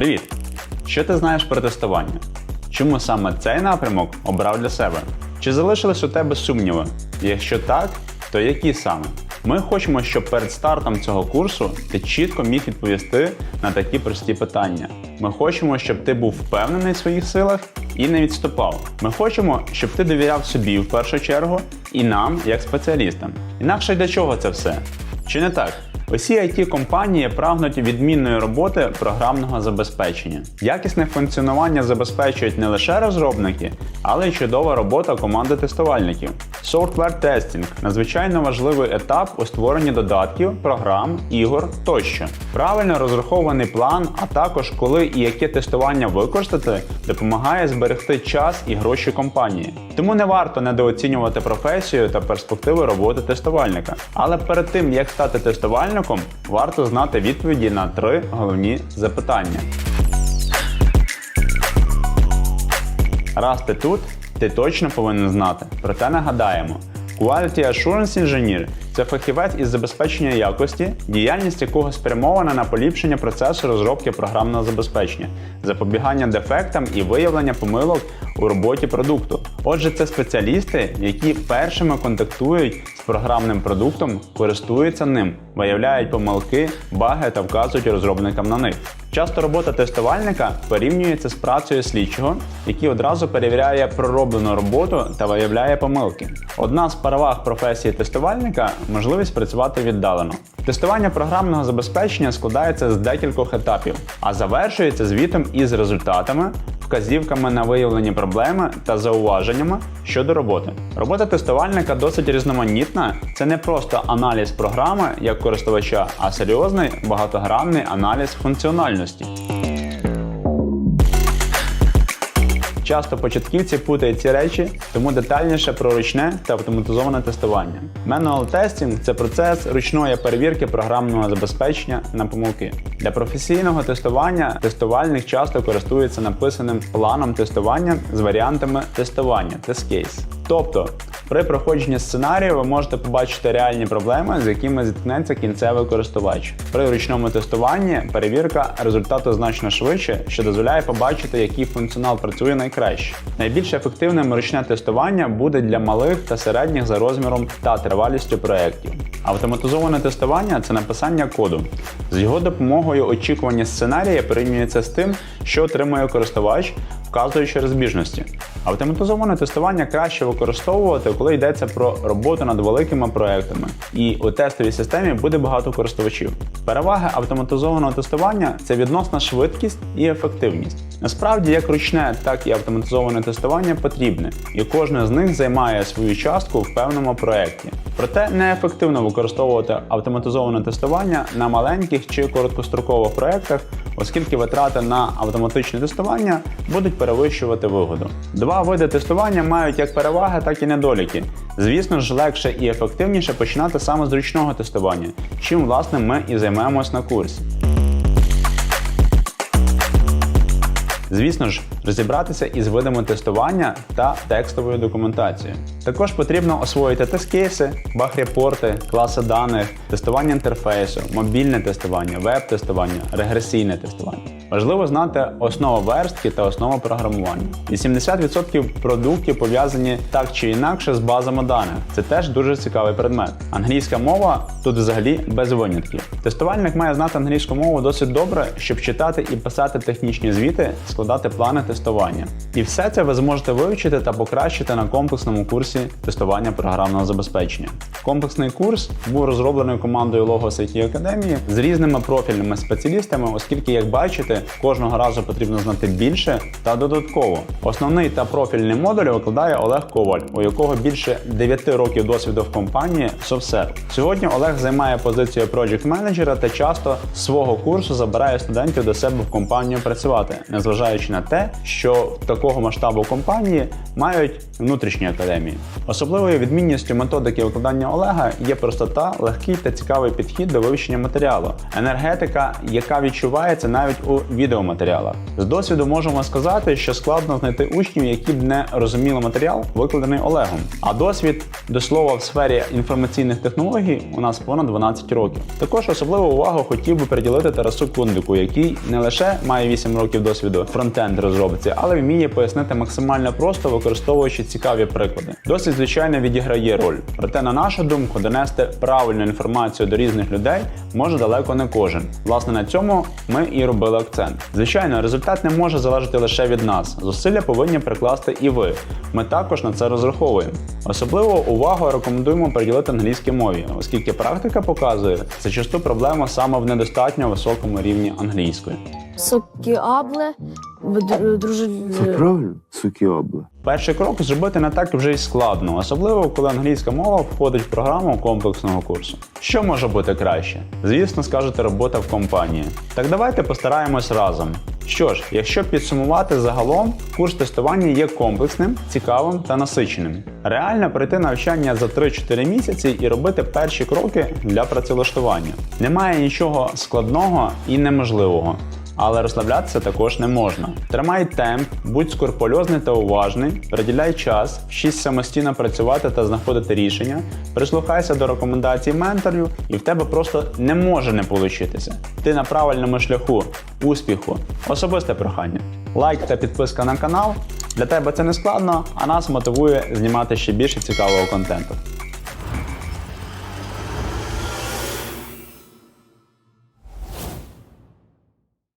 Привіт! Що ти знаєш про тестування? Чому саме цей напрямок обрав для себе? Чи залишились у тебе сумніви? Якщо так, то які саме? Ми хочемо, щоб перед стартом цього курсу ти чітко міг відповісти на такі прості питання. Ми хочемо, щоб ти був впевнений в своїх силах і не відступав. Ми хочемо, щоб ти довіряв собі в першу чергу і нам, як спеціалістам. Інакше для чого це все? Чи не так? Усі it компанії прагнуть відмінної роботи програмного забезпечення. Якісне функціонування забезпечують не лише розробники, але й чудова робота команди тестувальників. Software testing – надзвичайно важливий етап у створенні додатків, програм, ігор тощо. Правильно розрахований план, а також коли і яке тестування використати, допомагає зберегти час і гроші компанії. Тому не варто недооцінювати професію та перспективи роботи тестувальника. Але перед тим як стати тестувальником, варто знати відповіді на три головні запитання. Раз ти тут, ти точно повинен знати. Проте нагадаємо. Quality Assurance Engineer – це фахівець із забезпечення якості, діяльність якого спрямована на поліпшення процесу розробки програмного забезпечення, запобігання дефектам і виявлення помилок у роботі продукту. Отже, це спеціалісти, які першими контактують програмним продуктом, користуються ним, виявляють помилки, баги та вказують розробникам на них. Часто робота тестувальника порівнюється з працею слідчого, який одразу перевіряє пророблену роботу та виявляє помилки. Одна з переваг професії тестувальника можливість працювати віддалено. Тестування програмного забезпечення складається з декількох етапів, а завершується звітом із результатами, вказівками на виявлені проблеми та зауваженнями щодо роботи. Робота тестувальника досить різноманітна. Це не просто аналіз програми як користувача, а серйозний багатогранний аналіз функціональності. Часто початківці путають ці речі, тому детальніше про ручне та автоматизоване тестування. Manual testing – це процес ручної перевірки програмного забезпечення на помилки. Для професійного тестування тестувальник часто користується написаним планом тестування з варіантами тестування тест кейс. Тобто, при проходженні сценарію ви можете побачити реальні проблеми, з якими зіткнеться кінцевий користувач. При ручному тестуванні перевірка результату значно швидше, що дозволяє побачити, який функціонал працює найкраще. Найбільш ефективним ручне тестування буде для малих та середніх за розміром та тривалістю проєктів. Автоматизоване тестування це написання коду. З його допомогою очікування сценарія порівнюється з тим, що отримує користувач, вказуючи розбіжності. Автоматизоване тестування краще використовувати, коли йдеться про роботу над великими проектами, і у тестовій системі буде багато користувачів. Переваги автоматизованого тестування це відносна швидкість і ефективність. Насправді, як ручне, так і автоматизоване тестування потрібне, і кожне з них займає свою частку в певному проєкті. Проте неефективно використовувати автоматизоване тестування на маленьких чи короткострокових проєктах, оскільки витрати на автоматичне тестування будуть перевищувати вигоду. Два види тестування мають як переваги, так і недоліки. Звісно ж, легше і ефективніше починати саме з ручного тестування, чим власне ми і займаємось на курсі. Звісно ж, розібратися із видами тестування та текстовою документацією. Також потрібно освоїти тест-кейси, баг-репорти, класи даних, тестування інтерфейсу, мобільне тестування, веб-тестування, регресійне тестування. Важливо знати основу верстки та основу програмування. 80% продуктів пов'язані так чи інакше з базами даних. Це теж дуже цікавий предмет. Англійська мова тут взагалі без винятків. Тестувальник має знати англійську мову досить добре, щоб читати і писати технічні звіти, складати плани тестування. І все це ви зможете вивчити та покращити на комплексному курсі тестування програмного забезпечення. Комплексний курс був розроблений командою Logos IT Академії з різними профільними спеціалістами, оскільки, як бачите, кожного разу потрібно знати більше та додатково. Основний та профільний модуль викладає Олег Коваль, у якого більше 9 років досвіду в компанії SoftServe. Сьогодні Олег займає позицію project менеджера та часто з свого курсу забирає студентів до себе в компанію працювати, незважаючи на те, що такого масштабу компанії мають внутрішні академії. Особливою відмінністю методики викладання Олега є простота, легкий та цікавий підхід до вивчення матеріалу, енергетика, яка відчувається навіть у відеоматеріалах. З досвіду можемо сказати, що складно знайти учнів, які б не розуміли матеріал, викладений Олегом. А досвід до слова в сфері інформаційних технологій у нас понад 12 років. Також особливу увагу хотів би приділити Тарасу Кундику, який не лише має 8 років досвіду фронтенд розробці, але вміє пояснити максимально просто, використовуючи цікаві приклади. Досвід, звичайно, відіграє роль. Проте, на нашу думку, донести правильну інформацію до різних людей може далеко не кожен. Власне, на цьому ми і робили акцент. Звичайно, результат не може залежати лише від нас. Зусилля повинні прикласти і ви. Ми також на це розраховуємо. Особливу увагу рекомендуємо приділити англійській мові, оскільки практика показує зачасту проблема саме в недостатньо високому рівні англійської. Сокіабле, друже. Це правильно, сукіобла. Перший крок зробити не так вже й складно, особливо коли англійська мова входить в програму комплексного курсу. Що може бути краще? Звісно, скажете робота в компанії. Так давайте постараємось разом. Що ж, якщо підсумувати загалом, курс тестування є комплексним, цікавим та насиченим. Реально пройти навчання за 3-4 місяці і робити перші кроки для працевлаштування. Немає нічого складного і неможливого. Але розслаблятися також не можна. Тримай темп, будь скрупульозний та уважний, приділяй час, вчись самостійно працювати та знаходити рішення, прислухайся до рекомендацій менторів, і в тебе просто не може не получитися. Ти на правильному шляху успіху. Особисте прохання. Лайк та підписка на канал. Для тебе це не складно, а нас мотивує знімати ще більше цікавого контенту.